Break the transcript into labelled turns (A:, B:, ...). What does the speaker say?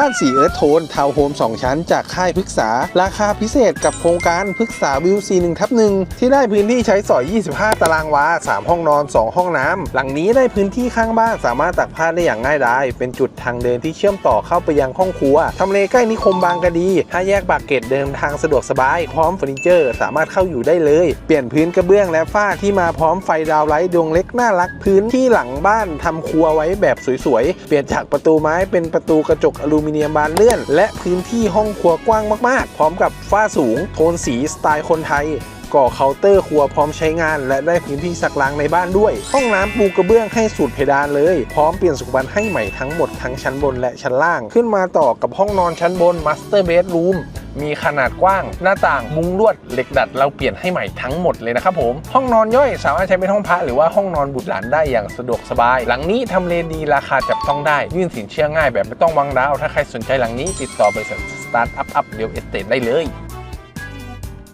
A: บ้านสีเอิร์ธโทนทาวน์โฮม 2 ชั้นจากค่ายพฤกษา ราคาพิเศษกับโครงการพฤกษาวิวซี1ทับหนึ่งที่ได้พื้นที่ใช้สอย 25 ตารางวา 3 ห้องนอน 2 ห้องน้ำหลังนี้ได้พื้นที่ข้างบ้านสามารถตักผ้าได้อย่างง่ายดาย เป็นจุดทางเดินที่เชื่อมต่อเข้าไปยังห้องครัวทำเลใกล้นิคมบางกะดี ถ้าแยกปากเกร็ดเดินทางสะดวกสบาย พร้อมเฟอร์นิเจอร์ สามารถเข้าอยู่ได้เลย เปลี่ยนพื้นกระเบื้องและฝ้าที่มาพร้อมไฟดาวไลท์ดวงเล็กน่ารักพื้นที่หลังบ้านทำครัวไว้แบบสวยๆเปลี่ยนจากประตูไม้เป็นประตูกระจกอลูมิเนียมบานเลื่อน และพื้นที่ห้องครัวกว้างมากๆ พร้อมกับฝ้าสูง โทนสีสไตล์คนไทยก่อเคาน์เตอร์ครัวพร้อมใช้งาน และได้พื้นที่สักล้างในบ้านด้วย ห้องน้ำปูกระเบื้องให้สุดเพดานเลย พร้อมเปลี่ยนสุขภัณฑ์ให้ใหม่ทั้งหมดทั้งชั้นบนและชั้นล่าง ขึ้นมาต่อกับห้องนอนชั้นบนมาสเตอร์เบดรูม มีขนาดกว้าง หน้าต่างมุ้งลวดเหล็กดัดเราเปลี่ยนให้ใหม่ทั้งหมดเลยนะครับผม ห้องนอนย่อยสามารถใช้เป็นห้องพระหรือว่าห้องนอนบุตรหลานได้อย่างสะดวกสบาย หลังนี้ทำเลดีราคาจับต้องได้ ยื่นสินเชื่อง่ายแบบไม่ต้องวางดาวถ้าใครสนใจหลังนี้ติดต่อบริษัทสตาร์ทอัพอัพเดลเอสเตทได้เลย